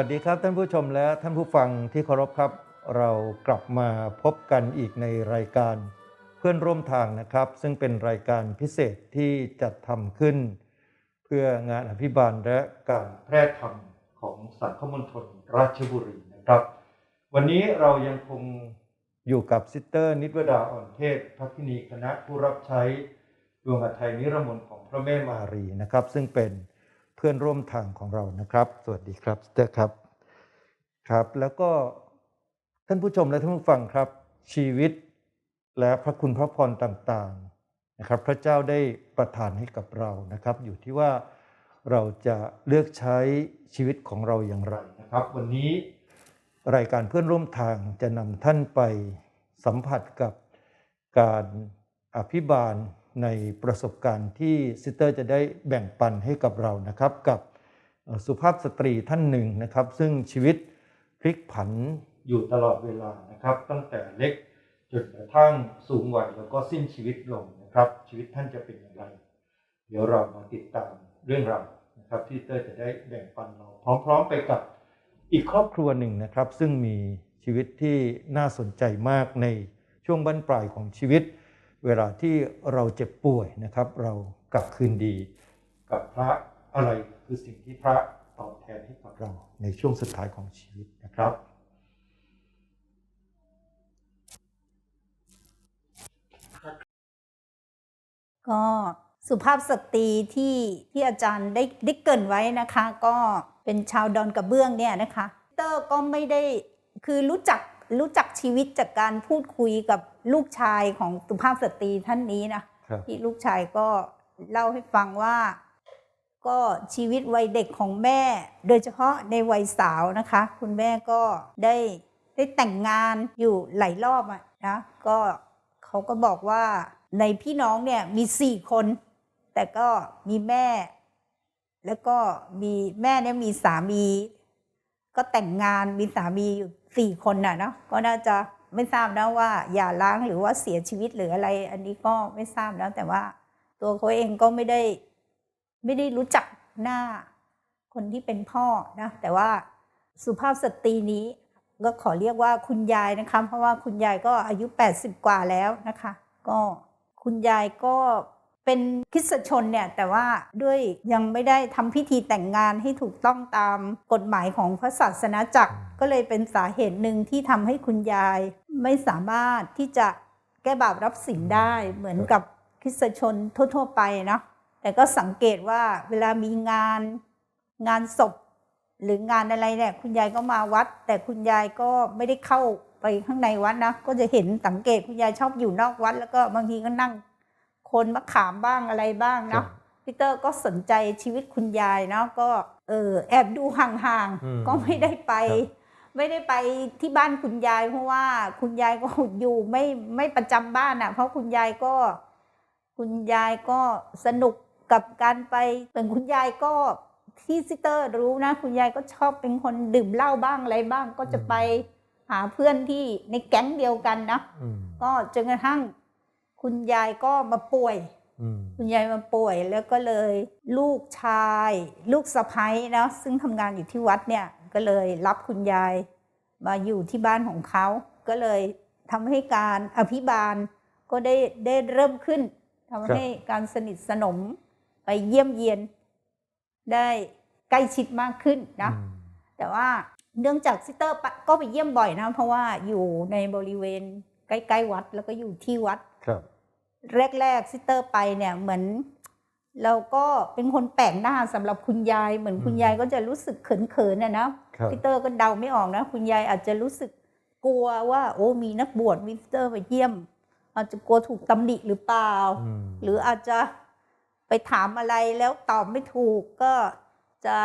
วัสดีครับท่านผู้ชมและท่านผู้ฟังที่เคารพครับ เรากลับมาพบกันอีกในรายการเพื่อนร่วมทางนะครับ ซึ่งเป็นรายการพิเศษที่จัดทำขึ้น เพื่องานอภิบาลและการแพร่ธรรมของสังคมณฑลราชบุรีนะครับ วันนี้เรายังคงอยู่กับซิสเตอร์ นิตวดาอ่อนเทศพระพินีคณะผู้รับใช้ดวงอัไทยนิรมนต์ของพระแม่มารีนะครับ ซึ่งเป็น เพื่อนร่วมทางของเรานะครับ สวัสดีครับสเตอร์ครับครับ แล้วก็ท่านผู้ชมและท่านผู้ฟังครับ ชีวิตและพระคุณพระพรต่างๆนะครับ พระเจ้าได้ประทานให้กับเรานะครับ อยู่ที่ว่าเราจะเลือกใช้ชีวิตของเราอย่างไรนะครับ วันนี้รายการเพื่อนร่วมทางจะนำท่านไปสัมผัสกับการอภิบาล ในประสบการณ์ที่ซิสเตอร์จะได้แบ่งปันให้กับเรานะครับ กับสุภาพสตรีท่านหนึ่งนะครับ ซึ่งชีวิตพลิกผันอยู่ตลอดเวลานะครับ ตั้งแต่เล็กจนกระทั่งสูงวัยแล้วก็สิ้นชีวิตลงนะครับ ชีวิตท่านจะเป็นอย่างไร เดี๋ยวเรามาติดตามเรื่องราวนะครับที่ซิสเตอร์จะได้แบ่งปันเราพร้อมๆไปกับอีกครอบครัวหนึ่งนะครับ ซึ่งมีชีวิตที่น่าสนใจมากในช่วงบั้นปลายของชีวิต เวลาที่เราเจ็บป่วยนะครับ เรากลับคืนดี กับพระอะไรคือสิ่งที่พระตอบแทนให้กับเราในช่วงสุดท้ายของชีวิตนะครับ ก็สุภาพสตรีที่ที่อาจารย์ได้ได้เกินไว้นะคะ ก็เป็นชาวดอนกระเบื้องเนี่ยนะคะเตอร์ก็ไม่ได้คือรู้จักรู้จักชีวิตจากการพูดคุยกับ ลูกชายของสุภาพสตรีท่านนี้นะครับที่ลูกชายก็เล่าให้ฟังว่า ก็ชีวิตวัยเด็กของแม่ โดยเฉพาะในวัยสาวนะคะ คุณแม่ก็ได้ได้แต่งงานอยู่หลายรอบอะนะก็เขาก็บอกว่าในพี่น้องเนี่ยมีสี่คน แต่ก็มีแม่ แล้วก็มีแม่เนี่ยมีสามี ก็แต่งงานมีสามีอยู่สี่คนน่ะเนาะก็น่าจะ ไม่ทราบนะว่าอย่าล้างหรือว่าเสียชีวิตหรืออะไร อันนี้ก็ไม่ทราบนะแต่ว่าตัวเขาเองก็ไม่ได้ ไม่ได้รู้จักหน้าคนที่เป็นพ่อนะแต่ว่าสุภาพสตรีนี้ก็ขอเรียกว่าคุณยายนะคะ เพราะว่าคุณยายก็อายุ 80 กว่าแล้วนะคะ ก็คุณยายก็ เป็นคริสตชนเนี่ยแต่ว่าด้วยยังไม่ได้ทำพิธีแต่งงานให้ถูกต้องตามกฎหมายของพระศาสนาจักร ก็เลยเป็นสาเหตุหนึ่งที่ทำให้คุณยายไม่สามารถที่จะแก้บาปรับสินได้เหมือนกับคริสตชนทั่ว ๆ ไปเนาะแต่ก็สังเกตว่าเวลามีงานงานศพ หรืองานอะไรเนี่ยคุณยายก็มาวัด แต่คุณยายก็ไม่ได้เข้าไปข้างในวัดนะก็จะเห็นสังเกตคุณยายชอบอยู่นอกวัด แล้วก็บางทีก็นั่งโคนมะขามบ้างอะไรบ้างครัเนาะบพีเตอร์ก็สนใจชีวิตคุณยายเนาะก็เออแอบดูห่างอืมๆก็ไม่ได้ไปครับไม่ได้ไปที่บ้านคุณยาย เพราะว่าคุณยายก็อยู่ไม่ไม่ประจำบ้านอะ เพราะคุณยายก็ คุณยายก็สนุกกับการไปเป็นคุณยายก็ที่ซิสเตอร์รู้นะ คุณยายก็ชอบเป็นคนดื่มเหล้าบ้างอะไรบ้างก็จะไปหาเพื่อนที่ในแก๊งเดียวกันนะอืมก็จนกระทั่ง คุณยายก็มาป่วยอืมคุณยายมาป่วยแล้วก็เลยลูกชาย ลูกสะพ้ยนะซึ่งทำงานอยู่ที่วัดเนี่ยก็เลยรับคุณยายมาอยู่ที่บ้านของเขา ก็เลยทำให้การอภิบาลก็ได้ได้เริ่มขึ้นทำให้การสนิทสนมไปเยี่ยมเยียน ได้ใกล้ชิดมากขึ้นนะอืมแต่ว่าเนื่องจากซิสเตอร์ปะก็ไปเยี่ยมบ่อยนะ เพราะว่าอยู่ในบริเวณ ใกล้ๆวัดแล้วก็อยู่ที่วัดครับแรกๆซิสเตอร์ไปเนี่ยเหมือน เราก็เป็นคนแปลกหน้าสำหรับคุณยาย เหมือนคุณอืมยายก็จะรู้สึกเขินๆนะนะครับซิสเตอร์ก็เดาไม่ออกนะ คุณยายอาจจะรู้สึกกลัวว่า โอ้มีนักบวชมิสเตอร์มาเยี่ยม อาจจะกลัวถูกตำหนิหรือเปล่าอืมหรืออาจจะไปถามอะไรแล้วตอบไม่ถูกก็ จะ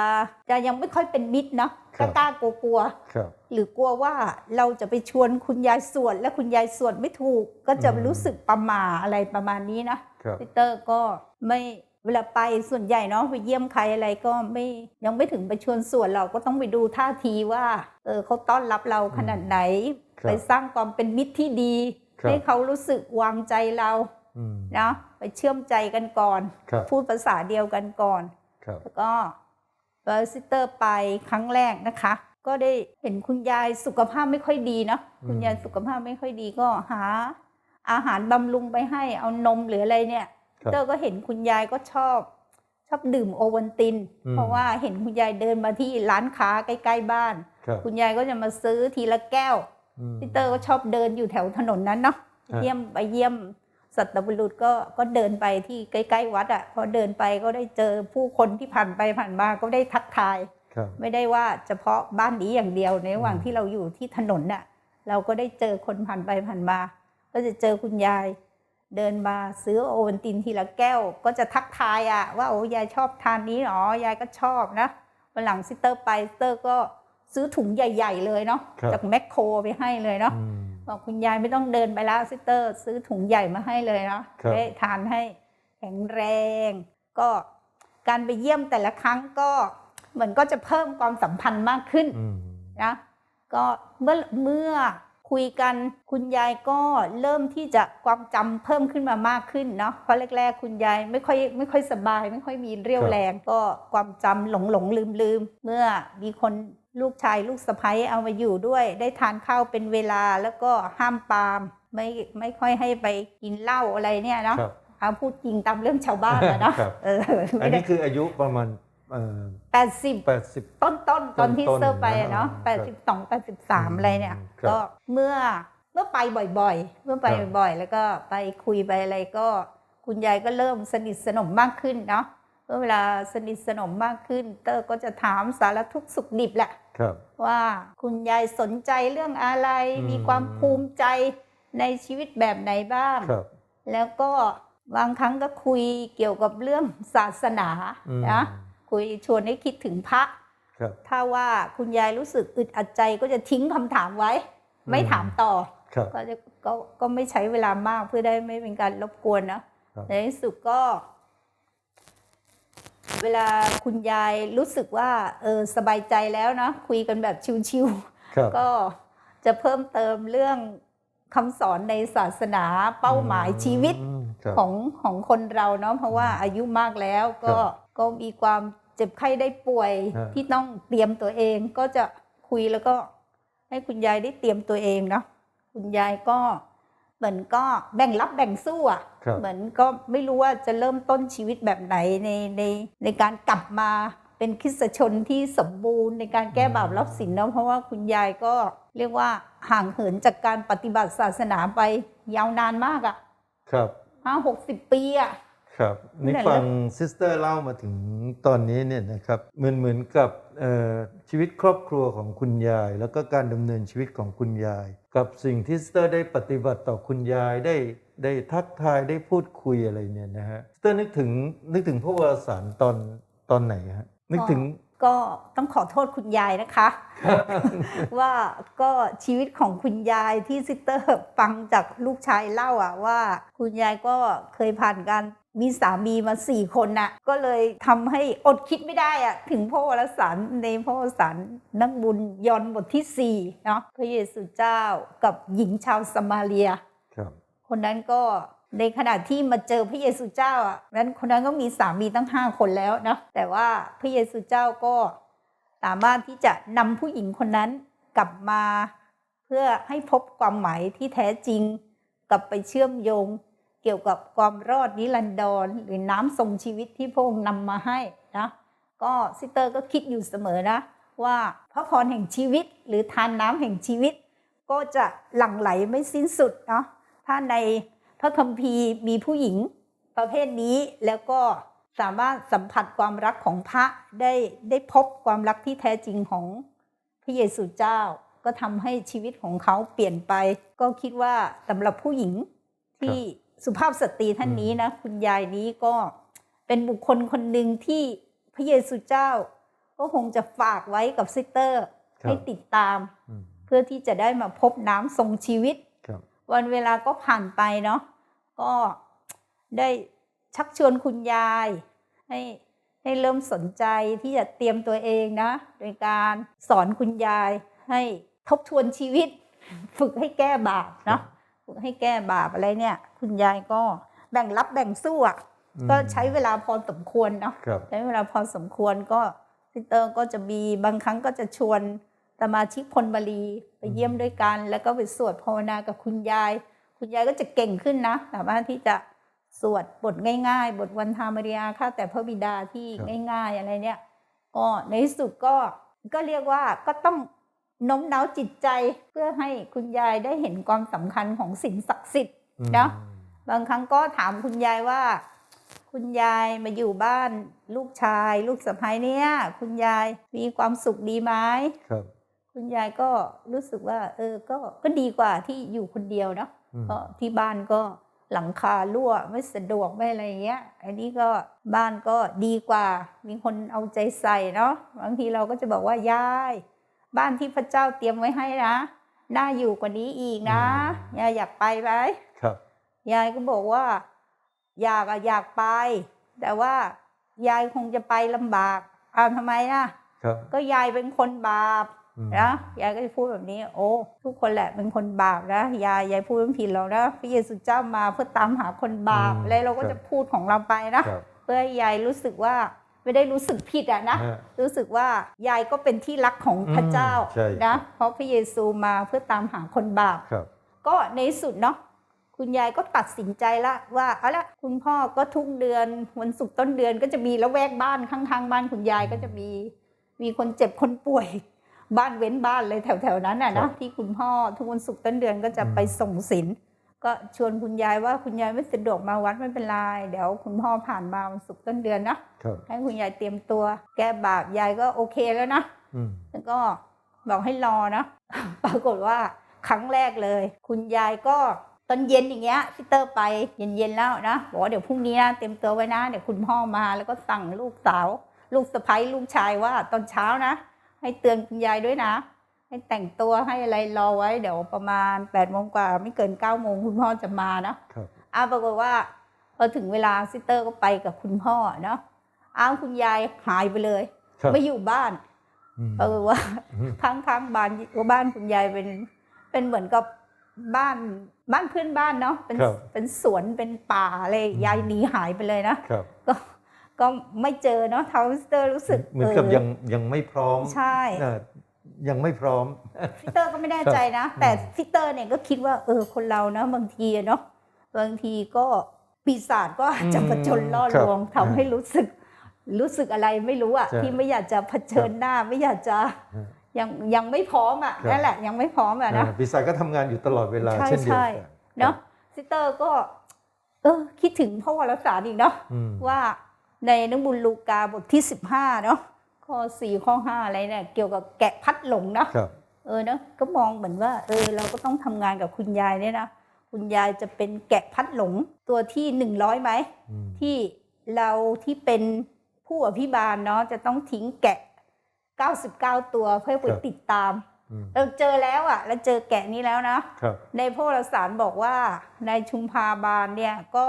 จะยังไม่ค่อยเป็นมิตรเนาะกล้าๆกลัวๆครับหรือกลัวว่าเราจะไปชวนคุณยายสวดและคุณยายสวดไม่ถูก ก็จะอืมรู้สึกประหม่าอะไรประมาณนี้นะครับพีเตอร์ก็ไม่เวลาไปส่วนใหญ่เนาะไปเยี่ยมใครอะไรก็ไม่ยังไม่ถึงไปชวนสวดเราก็ต้องไปดูท่าทีว่าเออเขาต้อนรับเราขนาดไหนครับไปสร้างความเป็นมิตรที่ดีครับให้เขารู้สึกวางใจเราอืมนะไปเชื่อมใจกันก่อนครับพูดภาษาเดียวกันก่อนครับแล้วก็ ตอนซิสเตอร์ไปครั้งแรกนะคะ ก็ได้เห็นคุณยายสุขภาพไม่ค่อยดีเนาะอืมคุณยายสุขภาพไม่ค่อยดีก็หา อาหารบำรุงไปให้เอานมหรืออะไรเนี่ยครับเตอร์ก็เห็นคุณยายก็ชอบ ชอบดื่มโอวัลตินอืมเพราะว่าเห็นคุณยายเดินมาที่ร้านค้าใกล้ๆบ้านครับคุณยายก็จะมาซื้อทีละแก้วมพี่เตอร์ก็ชอบเดินอยู่แถวถนนนั้นเนาะฮะเยี่ยมไปเยี่ยม สัตบุรุษก็ก็เดินไปที่ใกล้ ๆ วัดอะ่ะพอเดินไปก็ได้เจอผู้คนที่ผ่านไปผ่านมาก็ได้ทักทายครับไม่ได้ว่าเฉพาะบ้านนี้อย่างเดียวในระหว่างอืมที่เราอยู่ที่ถนนน่ะเราก็ได้เจอคนผ่านไปผ่านมา ก็จะเจอคุณยาย เดินมาซื้อโอวัลตินทีละแก้ว ก็จะทักทายอะว่าโอ้ยายชอบทานนี้หรอยายก็ชอบนะวันหลังซิสเตอร์ไปซิสเตอร์ก็ซื้อถุงใหญ่ ๆ เลยเนาะครับจากแมคโครไปให้เลยเนาะอืม บอกคุณยายไม่ต้องเดินไปแล้วซิสเตอร์ ซื้อถุงใหญ่มาให้เลยเนาะครับได้ทานให้แข็งแรง ก็การไปเยี่ยมแต่ละครั้งก็เหมือนก็จะเพิ่มความสัมพันธ์มากขึ้นอืมนะก็เมื่อเมื่อคุยกันคุณยายก็เริ่มที่จะความจำเพิ่มขึ้นมามากขึ้นเนาะเพราะแรก ๆ คุณยายไม่ค่อยไม่ค่อยสบาย ไม่ค่อยมีเรี่ยวแรง ก็ความจำหลงหลงลืมลืมๆเมื่อมีคน ลูกชายลูกสะใภ้เอามาอยู่ด้วย ได้ทานข้าวเป็นเวลาแล้วก็ห้ามปรามไม่ไม่ค่อยให้ไปกินเหล้าอะไรเนี่ยเนาะครับ เอาพูดจริงตามเรื่องชาวบ้านนะเนาะครับ เอออัไม่นได้นี้คืออายุประมาณเอ่อแปดสิบ แปดสิบ ต้นต้นๆตอนที่ต้นๆเซอร์ไปอะเนาะนะแปดสิบสองแปดสิบสามอะไรเนี่ย ครับก็เมื่อเมื่อไปบ่อยๆ เมื่อไปครับ บ่อยๆ แล้วก็ไปคุยไปอะไรก็คุณยายก็เริ่มสนิทสนมมากขึ้นเนาะเมื่อเวลาสนิทสนมมากขึ้น เตอร์ก็จะถามสารทุกข์สุขดิบแหละครับ ว่าคุณยายสนใจเรื่องอะไรอืมมีความภูมิใจในชีวิตแบบไหนบ้างครับแล้วก็บางครั้งก็คุยเกี่ยวกับเรื่องศาสนาอืมนะคุยชวนให้คิดถึงพระครับถ้าว่าคุณยายรู้สึกอึดอัดใจก็จะทิ้งคำถามไว้อืมไม่ถามต่อครับก็จะก็ก็ไม่ใช้เวลามากเพื่อได้ไม่เป็นการรบกวนนะครับในที่สุดก็ เวลาคุณยายรู้สึกว่าเออสบายใจแล้วนะคุยกันแบบชิวครับๆก็จะเพิ่มเติมเรื่องคำสอนในศาสนาเป้าหมายชีวิตอืมครับของของคนเราเนาะเพราะว่าอายุมากแล้วก็ครับก็มีความเจ็บไข้ได้ป่วยฮะที่ต้องเตรียมตัวเองก็จะคุยแล้วก็ให้คุณยายได้เตรียมตัวเองเนาะคุณยายก็ เหมือนก็แบ่งรับแบ่งสู้อะครับเหมือนก็ไม่รู้ว่าจะเริ่มต้นชีวิตแบบไหนในในในการกลับมาเป็นคริสตชนที่สมบูรณ์ในการแก้บาปรับสินเนาะเพราะว่าคุณยายก็เรียกว่าห่างเหินจากการปฏิบัติศาสนาไปยาวนานมากอะครับห้าหกสิบปีอะครับนี่นั่นแหละฟังซิสเตอร์เล่ามาถึงตอนนี้เนี่ยนะครับเหมือนเหมือนกับเอ่อชีวิตครอบครัวของคุณยาย แล้วก็การดำเนินชีวิตของคุณยาย กับสิ่งที่สเตอร์ได้ปฏิบัติต่อคุณยายได้ได้ทักทายได้พูดคุยอะไรเนี่ยนะฮะสเตอร์นึกถึงนึกถึงพระวรสารตอนตอนไหนฮะนึกถึง ก็ต้องขอโทษคุณยายนะคะ ว่าก็ชีวิตของคุณยายที่ซิสเตอร์ฟังจากลูกชายเล่าอะว่า คุณยายก็เคยผ่านการมีสามีมาสี่คนน่ะก็เลยทำให้อดคิดไม่ได้อะถึงพระวรสารในพระวรสารนักบุญยอห์นบทที่สี่เนาะพระเยซูเจ้ากับหญิงชาวสมาเรียครับคนนั้นก็ ในขณะที่มาเจอพระเยซูเจ้าอะนั้นคนนั้นก็มีสามีตั้งห้าคนแล้วนะแต่ว่าพระเยซูเจ้าก็สามารถที่จะนำผู้หญิงคนนั้นกลับมา เพื่อให้พบความหมายที่แท้จริง กลับไปเชื่อมโยง เกี่ยวกับความรอดนิรันดรหรือน้ำทรงชีวิตที่พระองค์นำมาให้นะก็ซิสเตอร์ก็คิดอยู่เสมอนะว่าพระพรแห่งชีวิต หรือทานน้ำแห่งชีวิต ก็จะหลั่งไหลไม่สิ้นสุดเนาะถ้าใน ระคัมภีร์มีผู้หญิงประเภทนี้แล้วก็สามารถสัมผัสความรักของพระได้ได้พบความรักที่แท้จริงของพระเยซูเจ้า ก็ทำให้ชีวิตของเขาเปลี่ยนไป ก็คิดว่าสำหรับผู้หญิงที่สุภาพสตรีท่านนี้นะคุณยายนี้ก็เป็นบุคคลคนหนึ่งที่พระเยซูเจ้า ก็คงจะฝากไว้กับซิสเตอร์ครับให้ติดตามอืมเพื่อที่จะได้มาพบน้ำทรงชีวิตครับวันเวลาก็ผ่านไปเนาะ ก็ได้ชักชวนคุณยาย ให้ให้เริ่มสนใจที่จะเตรียมตัวเองนะ โดยการสอนคุณยายให้ทบทวนชีวิต ฝึกให้แก้บาปเนาะฝึกให้แก้บาปอะไรเนี่ย คุณยายก็แบ่งรับแบ่งสู้อะอืมก็ใช้เวลาพอสมควรเนาะครับใช้เวลาพอสมควรก็ซิสเตอร์ก็จะมีบางครั้งก็จะชวนสมาชิกพลบาลีไปเยี่ยมด้วยกัน แล้วก็ไปสวดภาวนากับคุณยาย คุณยายก็จะเก่งขึ้นนะสามารถที่จะสวดบทง่าย ๆ บทวันธามาริยาข้าแต่พระบิดาที่ครับง่าย ๆ อะไรเนี่ย ก็ในที่สุดก็ก็เรียกว่าก็ต้องโน้มน้าวจิตใจเพื่อให้คุณยายได้เห็นความสำคัญของสิ่งศักดิ์สิทธิ์อืมเนอะบางครั้งก็ถามคุณยายว่า คุณยายมาอยู่บ้านลูกชาย ลูกสะใภ้เนี่ย คุณยายมีความสุขดีไหมครับ คุณยายก็รู้สึกว่า เออก็ก็ดีกว่าที่อยู่คนเดียวเนาะอืม ก็ที่บ้านก็หลังคารั่วไม่สะดวกไม่อะไรอย่างเงี้ย อันนี้ก็บ้านก็ดีกว่า มีคนเอาใจใส่เนาะบางทีเราก็จะบอกว่ายาย บ้านที่พระเจ้าเตรียมไว้ให้นะน่าอยู่กว่านี้อีกนะยายอยากไปไหมครับยายก็บอกว่า อยากอะอยากไป แต่ว่ายายคงจะไปลำบากอ้าวทำไมล่ะครับก็ยายเป็นคนบาปอืม นะยายก็จะพูดแบบนี้ โอ้ ทุกคนแหละเป็นคนบาปนะยายยายพูดไม่ผิดหรอกนะพระเยซูเจ้ามาเพื่อตามหาคนบาปอืมแล้วเราก็ครับจะพูดของเราไปนะครับเพื่อให้ยายรู้สึกว่าไม่ได้รู้สึกผิดอะนะฮะรู้สึกว่ายายก็เป็นที่รักของพระเจ้าอืมใช่นะเพราะพระเยซูมาเพื่อตามหาคนบาปครับก็ในที่สุดเนาะคุณยายก็ตัดสินใจละว่าเอาละคุณพ่อก็ทุกเดือนวันศุกร์ต้นเดือนก็จะมีละแวกบ้านข้างๆบ้านคุณยายก็จะมีมีคนเจ็บคนป่วย บ้านเว้นบ้านเลยแถวๆนั้นน่ะครันะบที่คุณพ่อทุกวันศุกร์ต้นเดือนก็จะอืมไปส่งศีลก็ชวนคุณยายว่าคุณยายไม่สะดวกมาวัดไม่เป็นไรเดี๋ยวคุณพ่อผ่านมาวันศุกร์ต้นเดือนนะครับให้คุณยายเตรียมตัว แก้บาปยายก็โอเคแล้วนะอืมแล้วก็บอกให้รอนะปรากฏว่าครั้งแรกเลย คุณยายก็ตอนเย็นอย่างเงี้ยพี่เตอร์ไปเย็นๆแล้วนะบอกว่าเดี๋ยวพรุ่งนี้นะเตรียมตัวไว้นะเดี๋ยวคุณพ่อมาแล้วก็สั่งลูกสาว ลูกสะใภ้ลูกชายว่าตอนเช้านะ ให้เตือนคุณยายด้วยนะ ให้แต่งตัวให้อะไรรอไว้ เดี๋ยวประมาณ8ปดโมงกว่า ไม่เกิน9ก้าโมงคุณพ่อจะมานะครับอ้าวปรากฏว่า พอถึงเวลาซิสเตอร์ก็ไปกับคุณพ่อเนาะอ้าวคุณยายหายไปเลย ครับไม่อยู่บ้านอืมเออว่า อืม ข้างๆบ้านบ้านคุณยายเป็นเป็นเหมือนกับบ้านบ้านเพื่อนบ้านเนาะเป็นครับเป็นสวนเป็นป่าอะไรยายหนีหายไปเลยนะครับ ก็ ก็ไม่เจอเนาะทาวสเตอร์รู้สึกเหมือนกับยังยังไม่พร้อมใช่เอ่อยังไม่พร้อมฟิเตอร์ก็ไม่แน่ใจนะ แต่อืมฟิเตอร์เนี่ยก็คิดว่าเออคนเรานะบางทีอะเนาะบางทีก็ปีศาจก็อาจจะผจญล่อลวงทำให้รู้สึกรู้สึกอะไรไม่รู้อะใช่ที่ไม่อยากจะเผชิญหน้าไม่อยากจะฮะยังยังไม่พร้อมอะครับนั่นแหละยังไม่พร้อมอะนะอ่าปีศาจก็ทำงานอยู่ตลอดเวลาใช่เช่นเดียวใช่กันเนาะซิสเตอร์ก็ เออคิดถึงพ่อวรสารอีกเนาะอืมว่า ในหนังบุญลูกาบทที่ 15 เนาะข้อ 4 ข้อ 5 อะไรเนี่ยเกี่ยวกับแกะพัดหลงเนาะครับเออเนาะก็มองเหมือนว่าเออเราก็ต้องทำงานกับคุณยายเนี่ยนะคุณยายจะเป็นแกะพัดหลงตัวที่ 100ไหมอืมที่เราที่เป็นผู้อภิบาลเนาะจะต้องทิ้งแกะ 99 ตัวเพื่อไปติดตามอืมเราเจอแล้วอะ่ะเราเจอแกะนี้แล้วนะครับในพระวรสารบอกว่าในชุมพาบาลเนี่ยก็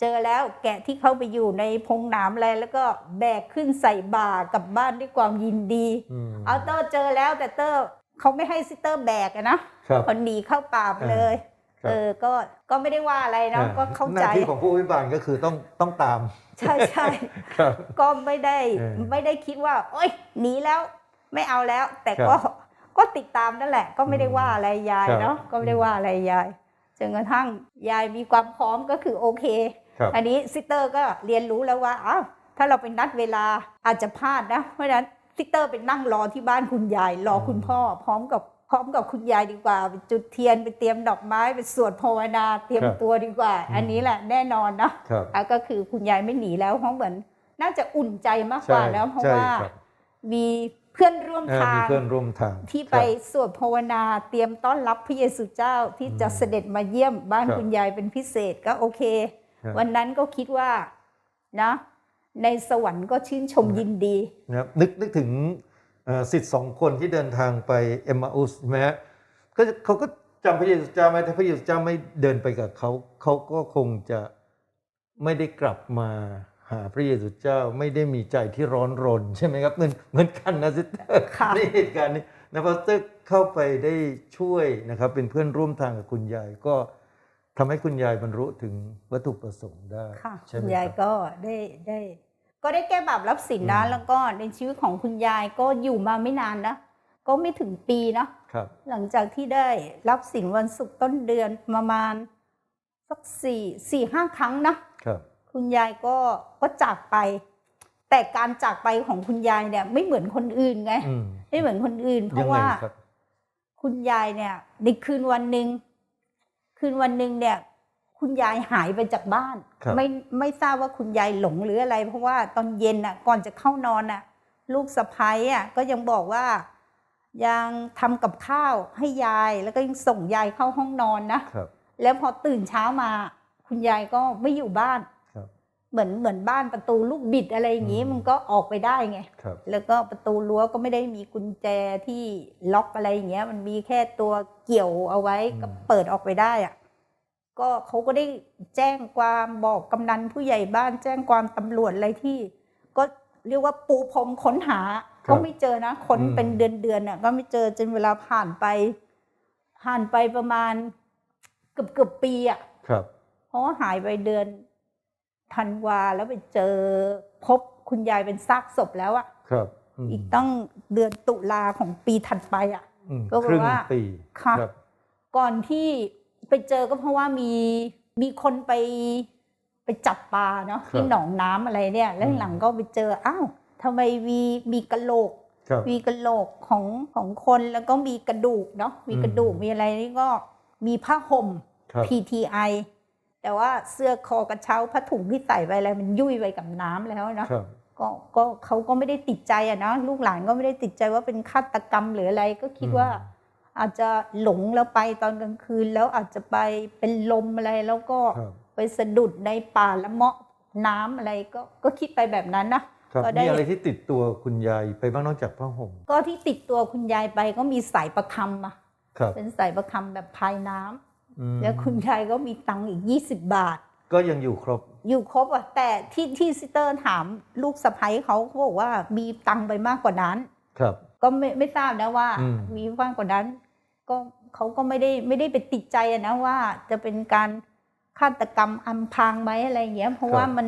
เจอแล้วแกะที่เขาไปอยู่ในพงหนามอะไรแล้วก็แบกขึ้นใส่บ่ากลับบ้านด้วยความยินดีอืมเอาเตอร์เจอแล้วแต่เตอร์เขาไม่ให้ซิสเตอร์แบกอะนะครับคนหนีเข้าป่าไปเลยครับเออก็ก็ไม่ได้ว่าอะไรเนาะอ่ก็เข้าหใจน้าที่ของผู้อภิบาลก็คือต้องต้องตาม ใช่ใช่ครับก็ไม่ได้เออไม่ได้คิดว่าเอ้ยหนีแล้วไม่เอาแล้ว แต่ครับก็ก็ติดตามนั่นแหละ ก็ไม่ได้ว่าอะไรยายครับเนาะก็ไม่ได้ว่าอะไรยายจนกระทั่งยายมีความพร้อมก็คือโอเคครับ อันนี้ซิสเตอร์ก็เรียนรู้แล้วว่าอ้าวถ้าเราเป็นนัดเวลาอาจจะพลาดนะเพราะฉะนั้นซิสเตอร์เป็นนั่งรอที่บ้านคุณยายรอคุณพ่อ พร้อมกับพร้อมกับคุณยายดีกว่าไปจุดเทียนไปเตรียมดอกไม้ไปสวดภาวนาเตรียมครับตัวดีกว่าอืมอันนี้แหละแน่นอนนะครับอะก็คือคุณยายไม่หนีแล้วเพราะเหมือน น่าจะอุ่นใจมากกใช่ว่าแล้วเพราะใช่ว่าครับมีเพื่อนร่วมเอ่อทามีงเพื่อนร่วมทาง ที่คไปรับสวดภาวนาเตรียมต้อนรับพระเยซูเจ้าที่จะอืมเสด็จมาเยี่ยมบ้านครับคุณยายเป็นพิเศษก็โอเคครับ วันนั้นก็คิดว่านะในสวรรค์ก็ชื่นชมยินดีนะครับนึกนึกถึงเอ่อสิทธิ์สองคนที่เดินทางไปเอมมาอุสใช่ไหมฮะก็เขาก็จำพระเยซูเจ้าไหมถ้าพระเยซูเจ้าไม่เดินไปกับเขาเขาก็คงจะไม่ได้กลับมาหาพระเยซูเจ้าไม่ได้มีใจที่ร้อนรนใช่ไหมครับเหมือนเหมือนกันนะซิสเตอร์ค่ะในเหตุการณ์นี้นะพอสเตอร์เข้าไปได้ช่วยนะครับ เป็นเพื่อนร่วมทางกับคุณยายก็ ทำให้คุณยายบรรลุถึงวัตถุประสงค์ได้ค่ะใช่คุไหมณยายครับ ก็ได้ได้ ก็ได้แก้บาปรับสินนะอืม แล้วก็ในชีวิตของคุณยายก็อยู่มาไม่นานนะก็ไม่ถึงปีเนาะครับ หลังจากที่ได้รับสินวันศุกร์ต้นเดือนประมาณสักสี่สี่ห้าครั้งนะครับ คุณยายก็ก็จากไป แต่การจากไปของคุณยายเนี่ย ไม่เหมือนคนอื่นไงอืมไม่เหมือนคนอื่น เพยังราะไงว่า ครับ คุณยายเนี่ยในคืนวันหนึ่ง คืนวันหนึ่งเนี่ย คุณยายหายไปจากบ้านครับไม่ไม่ทราบว่าคุณยายหลงหรืออะไร เพราะว่าตอนเย็นอะ ก่อนจะเข้านอนอะ ลูกสะพ้ยอะก็ยังบอกว่ายังทำกับข้าวให้ยายแล้วก็ยังส่งยายเข้าห้องนอนนะครับแล้วพอตื่นเช้ามา คุณยายก็ไม่อยู่บ้านครับ เหมือนเหมือนบ้านประตูลูกบิดอะไรอย่างงี้อืมมันก็ออกไปได้ไงครับแล้วก็ประตูรั้วก็ไม่ได้มีกุญแจที่ล็อกอะไรอย่างเงี้ย มันมีแค่ตัวเกี่ยวเอาไว้ก็เปิดออกไปได้อะก็เขาก็ได้แจ้งความบอกกำนันผู้ใหญ่บ้านแจ้งความตำรวจอะไรที่ ก็เรียกว่าปูพรมค้นหา ก็ไม่เจอนะค้นเป็นเดือนเดือนๆน่ะก็ไม่เจอจนเวลาผ่านไป ผ่านไปประมาณเกือบเกือบปีอะครับเพราะว่าหายไปเดือน ธันวาแล้วไปเจอพบคุณยายเป็นซากศพแล้วอะครับมอีกตั้งเดือนตุลาของปีถัดไปอะอืมก็แปลครึ่งว่าปีค่ะรับก่อนที่ไปเจอก็เพราะว่ามีมีคนไปไปจับปลาเนาะที่หนองน้ำอะไรเนี่ย แล้วหลังก็ไปเจออ้าวทำไมมีมีกระโหลกครับมีกระโหลกของของคนแล้วก็มีกระดูกเนาะมีกระดูกอืมมีอะไรนี่ก็มีผ้าห่มครับ PTI แต่ว่าเสื้อคอกระเช้าผ้าถุงที่ใส่ไปอะไรมันยุ่ยไปกับน้ำแล้วเนาะครับก็ก็เขาก็ไม่ได้ติดใจอะนะลูกหลานก็ไม่ได้ติดใจว่าเป็นฆาตกรรมหรืออะไรก็คิดว่า อาจจะหลงแล้วไปตอนกลางคืนแล้วอาจจะไปเป็นลมอะไรแล้วก็ครับไปสะดุดในป่าละเมาะน้ำอะไรก็ก็คิดไปแบบนั้นนะครับก็ได้มีอะไรที่ติดตัวคุณยายไปบ้างนอกจากผ้าห่มก็ที่ติดตัวคุณยายไปก็มีสายประคำอะครับเป็นสายประคำแบบพายน้ำอืม แล้วคุณยายก็มีตังค์อีก20บาท ก็ยังอยู่ครบ อยู่ครบอะแต่ที่ที่ซิสเตอร์ถามลูกสะใภ้เขาเขาบอกว่ามีตังค์ไปมากกว่านั้น ครับ ก็ไม่ไม่ทราบนะว่า อืม มีมากกว่านั้น ก็เขาก็ไม่ได้ไม่ได้ไปติดใจอะนะว่า จะเป็นการฆาตกรรมอำพรางไหมอะไรอย่างเงี้ย เพราะว่ามัน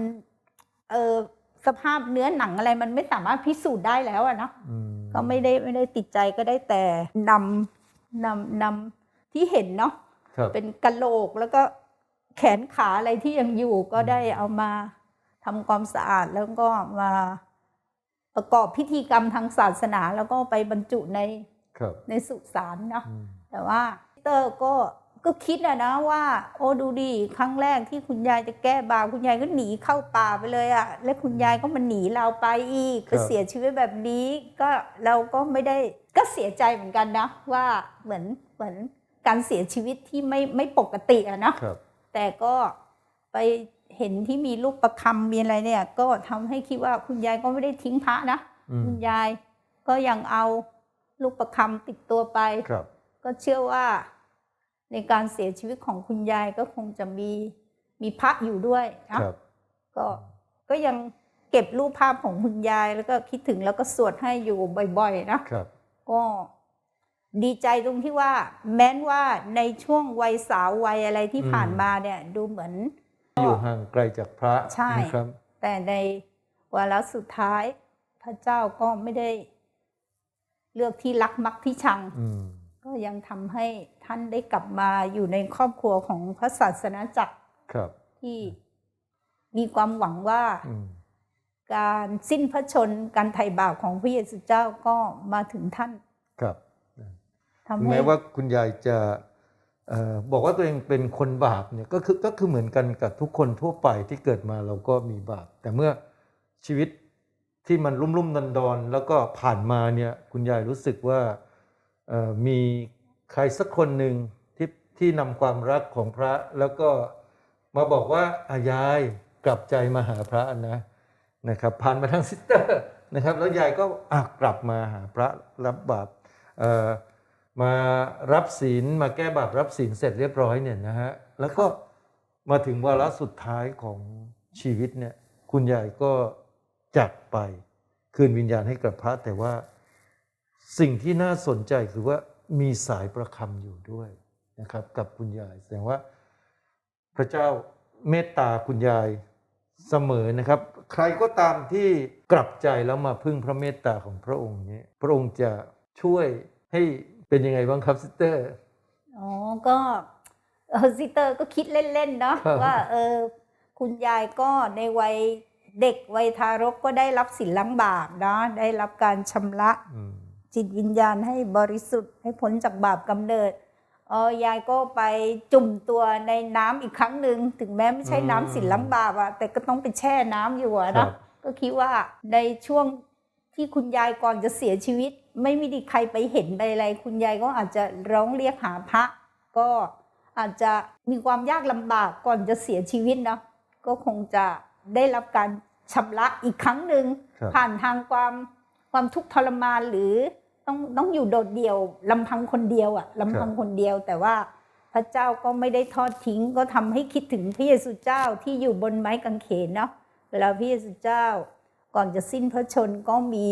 เออสภาพเนื้อหนังอะไรมันไม่สามารถพิสูจน์ได้แล้วอะเนาะ อืมก็ไม่ได้ไม่ได้ติดใจก็ได้แต่นำนำนำที่เห็นเนาะครับ เป็นกะโหลกแล้วก็แขนขาอะไรที่ยังอยู่ก็ได้เอามาทำความสะอาดแล้วก็มาประกอบพิธีกรรมทางศาสนา แล้วก็ไปบรรจุในครับในสุสานเนาะอืมแต่ว่าเตอร์ก็ก็คิดอะนะว่า โอ้ดูดิครั้งแรกที่คุณยายจะแก้บาปคุณยายก็หนีเข้าป่าไปเลยอะแล้วคุณยายก็มันหนีเราไปอีกไปเสียชีวิตแบบนี้ ก็เราก็ไม่ได้ก็เสียใจเหมือนกันนะว่าเหมือนเหมือน การเสียชีวิตที่ไม่ไม่ปกติอะเนาะครับแต่ก็ไปเห็นที่มีลูกประคำมีอะไรเนี่ย ก็ทำให้คิดว่าคุณยายก็ไม่ได้ทิ้งพระนะอืมคุณยายก็ยังเอาลูกประคำติดตัวไปครับก็เชื่อว่าในการเสียชีวิตของคุณยายก็คงจะมีมีพระอยู่ด้วยนะครับก็ก็ยังเก็บรูปภาพของคุณยายแล้วก็คิดถึงแล้วก็สวดให้อยู่บ่อย ๆ นะครับก็ ดีใจตรงที่ว่า แม้นว่าในช่วงวัยสาววัยอะไรที่อืมผ่านมาเนี่ย ดูเหมือน อยู่ห่างไกลจากพระใช่นะครับ แต่ในวาระสุดท้าย พระเจ้าก็ไม่ได้ เลือกที่รักมักที่ชังอืมก็ยังทำให้ท่านได้กลับมาอยู่ในครอบครัวของพระศาสนาจักรครับ ที่มีความหวังว่าอืมการสิ้นพระชนม์การไถ่บาปของพระเยซูเจ้าก็มาถึงท่านครับ ทำแม้ว่าคุณยายจะออบอกว่าตัวเองเป็นคนบาปเนี่ยก็คือก็คือเหมือนกันกับทุกคนทั่วไปที่เกิดมาเราก็มีบาป แต่เมื่อชีวิตที่มันรุ่มรุ่มดอนดอนแล้วก็ผ่านมาเนี่ยคุณยายรู้สึกว่ามีใครสักคนหนึ่งที่ที่นำความรักของพระแล้วก็มาบอกว่าอายายกลับใจมาหาพระนะนะครับผ่านมาทางซิสเตอร์นะครับ แล้วยายก็อกลับมาหาพระรับบาปอ มารับศีลมาแก้บาปรับศีลเสร็จเรียบร้อยเนี่ยนะฮะแล้วก็มาถึงวาระสุดท้ายของชีวิตเนี่ยคุณยายก็จากไปคืนวิญญาณให้กับพระแต่ว่าสิ่งที่น่าสนใจคือว่ามีสายประคำอยู่ด้วยนะครับกับคุณยายแสดงว่า พระเจ้าเมตตาคุณยายเสมอนะครับ ใครก็ตามที่กลับใจแล้วมาพึ่งพระเมตตาของพระองค์นี้ พระองค์จะช่วยให้ เป็นยังไงบ้างครับซิสเตอร์ อ๋อ ก็เออซิสเตอร์ก็คิดเล่นๆเนาะครับ ว่าเออคุณยายก็ในวัยเด็กวัยทารกก็ได้รับสินล้างบาปเนาะได้รับการชำระ อืม จิตวิญญาณให้บริสุทธิ์ให้พ้นจากบาปกำเนิดเออยายก็ไปจุ่มตัวในน้ำอีกครั้งหนึ่งถึงแม้ไม่ใช่น้ำสินล้างบาปอะแต่ก็ต้องไปแช่น้ำอยู่อะครันะบ ก็คิดว่าในช่วง ที่คุณยายก่อนจะเสียชีวิต ไม่มีใครไปเห็นไปอะไร คุณยายก็อาจจะร้องเรียกหาพระ ก็อาจจะมีความยากลำบากก่อนจะเสียชีวิตเนาะก็คงจะได้รับการชำระอีกครั้งหนึ่งครับผ่านทางความความทุกข์ทรมานหรือต้องต้องอยู่โดดเดี่ยวลำพังคนเดียวอะลำพังคนเดียวแต่ว่าพระเจ้าก็ไม่ได้ทอดทิ้ง ก็ทำให้คิดถึงพระเยซูเจ้าที่อยู่บนไม้กางเขนเนาะเวลาพระเยซูเจ้า ก่อนจะสิ้นพระชนม์ก็มี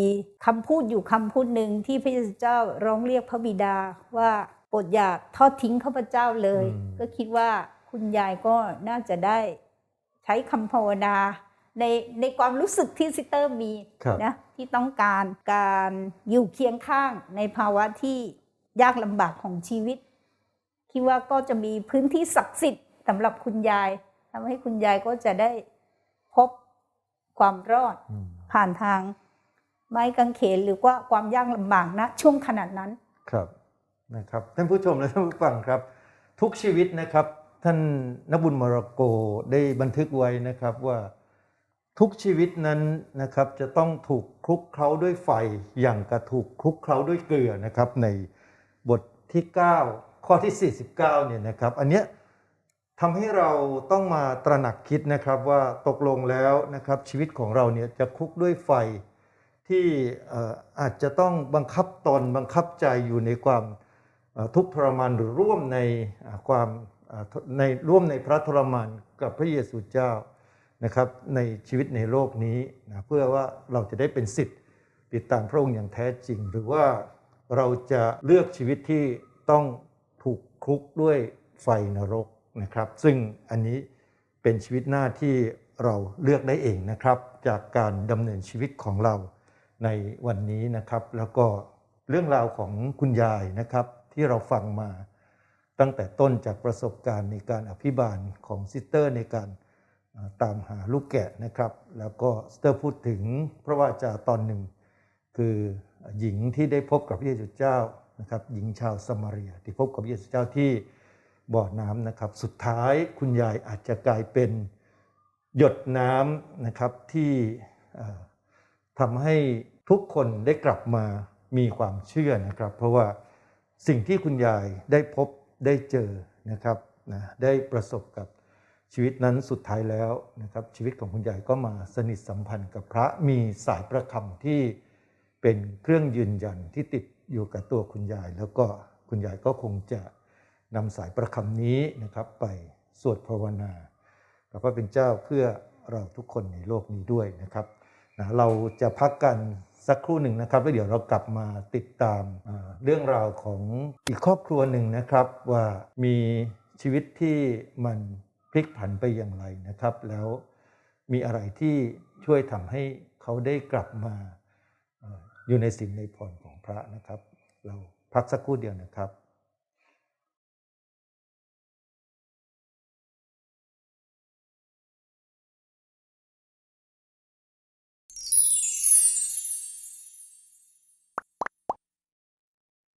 คำพูดอยู่คำพูดหนึ่งที่พระเยซูเจ้าร้องเรียกพระบิดาว่าโปรดอย่าทอดทิ้งข้าพเจ้าเลยอืมก็คิดว่าคุณยายก็น่าจะได้ใช้คำภาวนาในในความรู้สึกที่ซิสเตอร์มีครับนะที่ต้องการการอยู่เคียงข้างในภาวะที่ยากลำบากของชีวิต คิดว่าก็จะมีพื้นที่ศักดิ์สิทธิ์สำหรับคุณยายทำให้คุณยายก็จะได้พบ ความรอดอืมผ่านทาง ไม้กางเขนหรือว่าความยากลำบากนะช่วงขนาดนั้นครับนะครับท่านผู้ชมและท่านผู้ฟังครับ ทุกชีวิตนะครับ ท่านนบุญมรโกได้บันทึกไว้นะครับว่าทุกชีวิตนั้นนะครับจะต้องถูกคลุกเคล้าด้วยไฟอย่างกระถูกคลุกเคล้าด้วยเกลือนะครับในบทที่ 9 ข้อที่ 49เนี่ยนะครับ อันเนี้ย ทำให้เราต้องมาตระหนักคิดนะครับว่าตกลงแล้วนะครับชีวิตของเราเนี่ยจะคุกด้วยไฟที่อาจจะต้องบังคับตนบังคับใจอยู่ในความทุกข์ทรมานหรือร่วมในความในร่วมในพระทรมานกับพระเยซูเจ้านะครับในชีวิตในโลกนี้นะเพื่อว่าเราจะได้เป็นสิทธิ์ติดตามพระองค์อย่างแท้จริง หรือว่าเราจะเลือกชีวิตที่ต้องถูกคุกด้วยไฟนรก นะครับ ซึ่งอันนี้เป็นชีวิตหน้าที่เราเลือกได้เองนะครับ จากการดำเนินชีวิตของเราในวันนี้นะครับ แล้วก็เรื่องราวของคุณยายนะครับ ที่เราฟังมาตั้งแต่ต้นจากประสบการณ์ในการอภิบาลของซิสเตอร์ในการตามหาลูกแกะนะครับ แล้วก็ซิสเตอร์พูดถึงพระวาจาตอนหนึ่ง คือหญิงที่ได้พบกับพระเยซูเจ้านะครับ หญิงชาวสมาเรียที่พบกับพระเยซูเจ้าที่ บ่อน้ำนะครับ สุดท้ายคุณยายอาจจะกลายเป็นหยดน้ำนะครับที่ทำให้ทุกคนได้กลับมามีความเชื่อนะครับ เพราะว่าสิ่งที่คุณยายได้พบได้เจอนะครับนะได้ประสบกับชีวิตนั้นสุดท้ายแล้วนะครับ ชีวิตของคุณยายก็มาสนิทสัมพันธ์กับพระมีสายประคำที่เป็นเครื่องยืนยันที่ติดอยู่กับตัวคุณยาย แล้วก็คุณยายก็คงจะ นำสายประคำนี้นะครับไปสวดภาวนาแล้วก็เป็นเจ้าเพื่อเราทุกคนในโลกนี้ด้วยนะครับนะเราจะพักกันสักครู่หนึ่งนะครับแล้วเดี๋ยวเรากลับมาติดตามเรื่องราวของอีกครอบครัวหนึ่งนะครับ ว่ามีชีวิตที่มันพลิกผันไปอย่างไรนะครับ แล้วมีอะไรที่ช่วยทำให้เขาได้กลับมาเอ่ออยู่ในสิ่งในพรของพระนะครับ เราพักสักครู่เดียวนะครับ